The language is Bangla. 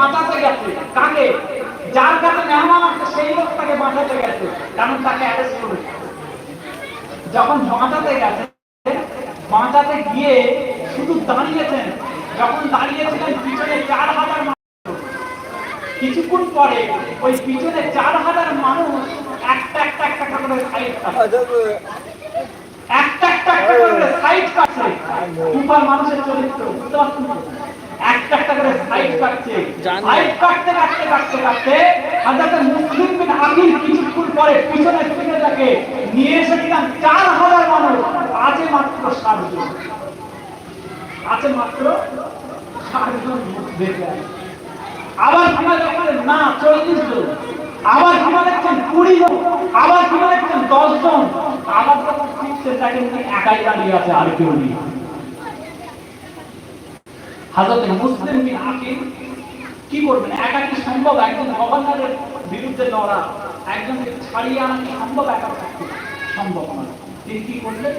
বাঁচাতে গেছে। কাকে? যার কাছে মেহমান আছে, সেই লোক তাকে বাঁচাতে গেছে। কারণ তাকে যখন বাঁচাতে গেছে বাঁচাতে গিয়ে শুধু দাঁড়িয়েছেন। যখন দাঁড়িয়েছিলেন, পিছনে চার হাজার মানুষ। কিছুক্ষণ পরে ওই পিছনে চার হাজার মানুষ একটা একটা একটা করে একটা একটা একটা করে সাইড কাটছে। দুবার মানুষের চরিত্র একটা একটা করে সাইড কাটছে। হাজার আবার ফিমা দেখছেন না, চল্লিশ জন। আবার ফিমা দেখছেন কুড়ি জন। আবার ফিমা দেখছেন দশ জন। আবার একাই দাঁড়িয়ে আছে আর কেউ নেই। হাজরত মুসলিম বিন কি করবেন? একা কি সম্ভব, একজন গভর্নরের বিরুদ্ধে লড়া, একজনকে ছাড়িয়ে আনা কি সম্ভব? একা সম্ভব নয়। তিনি কি করলেন?